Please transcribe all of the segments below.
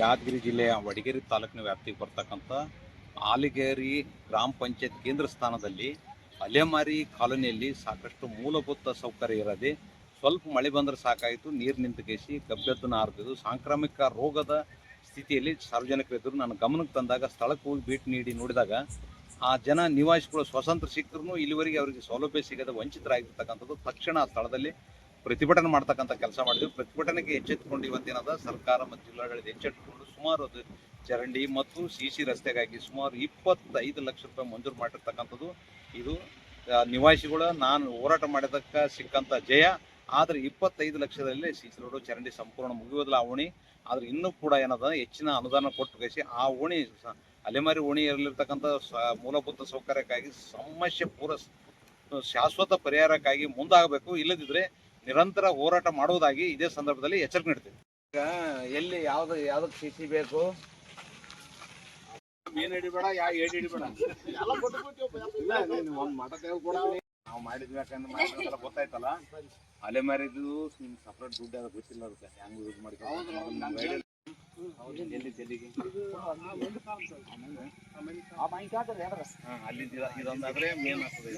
ಯಾದಗಿರಿ ಜಿಲ್ಲೆಯ ವಡಗೇರಿ ತಾಲೂಕಿನ ವ್ಯಾಪ್ತಿಗೆ ಬರ್ತಕ್ಕಂಥ ಆಲಿಗೇರಿ ಗ್ರಾಮ ಪಂಚಾಯತ್ ಕೇಂದ್ರ ಸ್ಥಾನದಲ್ಲಿ ಅಲೆಮಾರಿ ಕಾಲೋನಿಯಲ್ಲಿ ಸಾಕಷ್ಟು ಮೂಲಭೂತ ಸೌಕರ್ಯ ಇರದೆ ಸ್ವಲ್ಪ ಮಳೆ ಬಂದರೆ ಸಾಕಾಯಿತು, ನೀರು ನಿಂತುಕೇಸಿ ಗಬ್ಬೆದ್ದು ನಾರ್ದಿದ್ದು ಸಾಂಕ್ರಾಮಿಕ ರೋಗದ ಸ್ಥಿತಿಯಲ್ಲಿ ಸಾರ್ವಜನಿಕರಿದ್ದರು ನನ್ನ ಗಮನಕ್ಕೆ ತಂದಾಗ ಸ್ಥಳಕ್ಕೆ ಹೋಗಿ ಭೇಟಿ ನೀಡಿ ನೋಡಿದಾಗ ಆ ಜನ ನಿವಾಸಿಗಳು, ಸ್ವತಂತ್ರ ಸಿಕ್ಕರೂ ಇಲ್ಲಿವರೆಗೆ ಅವರಿಗೆ ಸೌಲಭ್ಯ ಸಿಗದೆ ವಂಚಿತರಾಗಿರ್ತಕ್ಕಂಥದ್ದು. ತಕ್ಷಣ ಆ ಸ್ಥಳದಲ್ಲಿ ಪ್ರತಿಭಟನೆ ಮಾಡ್ತಕ್ಕಂಥ ಕೆಲಸ ಮಾಡಿದ್ವಿ. ಪ್ರತಿಭಟನೆಗೆ ಎಚ್ಚೆತ್ತುಕೊಂಡು ಇವತ್ತೇನದ ಸರ್ಕಾರ ಮತ್ತು ಜಿಲ್ಲಾಡಳಿತ ಎಚ್ಚೆತ್ತುಕೊಂಡು ಸುಮಾರು ಅದು ಚರಂಡಿ ಮತ್ತು ಸಿ ಸಿ ರಸ್ತೆಗಾಗಿ ಸುಮಾರು ಇಪ್ಪತ್ತೈದು ಲಕ್ಷ ರೂಪಾಯಿ ಮಂಜೂರು ಮಾಡಿರ್ತಕ್ಕಂಥದ್ದು. ಇದು ನಿವಾಸಿಗಳು ನಾನು ಹೋರಾಟ ಮಾಡಿದಕ್ಕೆ ಸಿಕ್ಕಂಥ ಜಯ. ಆದರೆ ಇಪ್ಪತ್ತೈದು ಲಕ್ಷದಲ್ಲಿ ಸಿ ಸಿ ರೋಡು ಚರಂಡಿ ಸಂಪೂರ್ಣ ಮುಗಿಯೋದಿಲ್ಲ ಆ ಓಣಿ. ಆದ್ರೆ ಇನ್ನೂ ಕೂಡ ಏನದ, ಹೆಚ್ಚಿನ ಅನುದಾನ ಕೊಟ್ಟು ಕಳಿಸಿ. ಆ ಓಣಿ ಅಲೆಮಾರಿ ಓಣಿಯಲ್ಲಿರ್ತಕ್ಕಂಥ ಮೂಲಭೂತ ಸೌಕರ್ಯಕ್ಕಾಗಿ ಸಮಸ್ಯೆ ಪೂರ ಶಾಶ್ವತ ಪರಿಹಾರಕ್ಕಾಗಿ ಮುಂದಾಗಬೇಕು. ಇಲ್ಲದಿದ್ರೆ ನಿರಂತರ ಹೋರಾಟ ಮಾಡುವುದಾಗಿ ಇದೇ ಸಂದರ್ಭದಲ್ಲಿ ಎಚ್ಚರಿಕೆ ನೀಡ್ತೀವಿ ಈಗ ಎಲ್ಲಿ ಯಾವ್ದು ಯಾವ್ದಕ್ಕೆ ಸಿ ಸಿ ಬೇಕು? ಮೀನ್ ಹಿಡಿಬೇಡ ಯಾ ಏಡ್ ಹಿಡಿಬೇಡ? ಒಂದ್ ಮಠ ತೆಗೆದುಕೊಡ್ತೀನಿ ನಾವು ಮಾಡಿದ್ವಿ ಯಾಕಂದ್ರೆ ಮಾಡಿದ್ರಲ್ಲ ಗೊತ್ತಾಯ್ತಲ್ಲ? ಅಲೆಮಾರಿದು ಸಪ್ರೇಟ್ ದುಡ್ಡು ಅದ ಗೊತ್ತಿಲ್ಲ ಅದಕ್ಕೆ ಹೆಂಗ್ ಯೂಸ್ ಮಾಡ್ಕೊಂಡು ಅಲ್ಲಿಂದ ಇದ- ಇದೊಂದಾದ್ರೆ ಮೇನ್ ಆಗ್ತದೆ.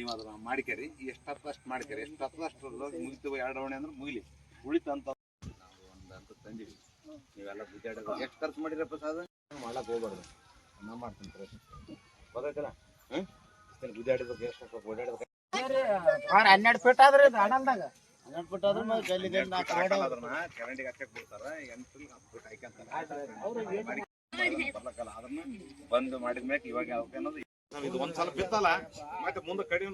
ನೀವು ಅದನ್ನ ಮಾಡ್ಕೇರಿ. ಎಷ್ಟು ಅಷ್ಟು ಮಾಡ್ಕೇರಿ. ಎಷ್ಟತ್ತ ಅಷ್ಟು ಮುಗಿತು ಎರಡು ಅವಣೆ ಅಂದ್ರೆ ಮುಗಿಲಿ. ಉಳಿತಂತ ನಾವು ಒಂದು ಅಂತ ತಂದಿವಿ. ನೀವೆಲ್ಲ ಗುದ್ದಾಡೋದು ಎಷ್ಟು ಖರ್ಚು ಮಾಡಿರಪ್ಪ ಸಾದ ಮಾಡಕ್ ಹೋಗ್ಬಾರ್ದು. ನಾ ಮಾಡ್ತೀನಿ ಪ್ರಶ್ನೆ. ಗೊತ್ತಾಯ್ತಲ್ಲ? ಹ್ಮ್? ಗುದ್ದಾಡಿದ್ರೆ ಎಷ್ಟು ಓಡಾಡಿದ್ರೆ ಹನ್ನೆರಡು ಫೀಟ್ ಆದ್ರೆ ಹನ್ನೆರಡು ಫೀಟ್ ಆದ್ರೆ ಬಿಡ್ತಾರ. ಎಂಟು ಹಾಕ್ಯಂತಾರ. ಅದನ್ನ ಬಂದು ಮಾಡಿದ ಮ್ಯಾಗ ಇವಾಗ ಯಾವ್ದು ಅನ್ನೋದು ನಾವ್ ಇದು ಒಂದ್ ಸಲ ಬಿತ್ತಲ್ಲ? ಮತ್ತೆ ಮುಂದೆ ಕಡಿಮೆ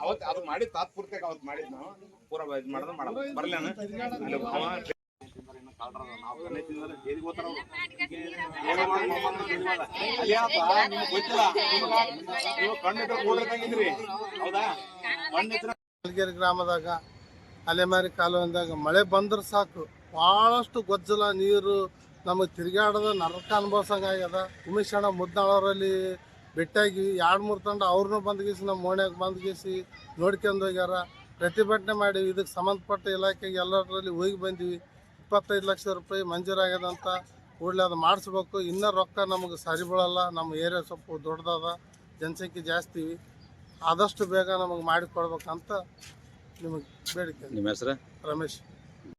ಅವತ್ ಅದು ಮಾಡಿ ತಾತ್ಪೂರ್ತಿಯಾಗ ಅವತ್ ಮಾಡಿದ್ ನಾವು. ಪೂರ ಇದ್ ಬರ್ಲೇನ ಗ್ರಾಮದಾಗ ಅಲೆಮಾರಿ ಕಾಲುವೆದಾಗ ಮಳೆ ಬಂದ್ರೆ ಸಾಕು. ಬಹಳಷ್ಟು ಗೊಜ್ಜಲ ನೀರು ನಮಗೆ ತಿರುಗಾಡದ ನರಕ ಅನುಭವಿಸಂಗಾಗ್ಯದ. ಉಮೇಶಣ್ಣ ಮುದ್ನಾಳವರಲ್ಲಿ ಭೇಟಿಯಾಗಿ ಎರಡು ಮೂರು ತಂಡ ಅವ್ರನ್ನೂ ಬಂದ್ಗೀಸಿ ನಮ್ಮ ಓಣ್ಯಾಗ ಬಂದ್ಗೀಸಿ ನೋಡ್ಕೊಂಡು ಹೋಗ್ಯಾರ. ಪ್ರತಿಭಟನೆ ಮಾಡಿ ಇದಕ್ಕೆ ಸಂಬಂಧಪಟ್ಟ ಇಲಾಖೆಗೆ ಎಲ್ಲರಲ್ಲಿ ಹೋಗಿ ಬಂದ್ವಿ. ಇಪ್ಪತ್ತೈದು ಲಕ್ಷ ರೂಪಾಯಿ ಮಂಜೂರಾಗ್ಯದಂತ ಕೂಡಲೇ ಅದು ಮಾಡಿಸ್ಬೇಕು. ಇನ್ನೂ ರೊಕ್ಕ ನಮಗೆ ಸರಿ ಬೀಳಲ್ಲ. ನಮ್ಮ ಏರಿಯಾ ಸ್ವಲ್ಪ ದೊಡ್ಡದಾದ. ಜನಸಂಖ್ಯೆ ಜಾಸ್ತಿ. ಆದಷ್ಟು ಬೇಗ ನಮಗೆ ಮಾಡಿಕೊಡ್ಬೇಕಂತ ನಿಮಗೆ ಬೇಡಿಕೆ. ನಿಮ್ಮ ಹೆಸರು? ರಮೇಶ್.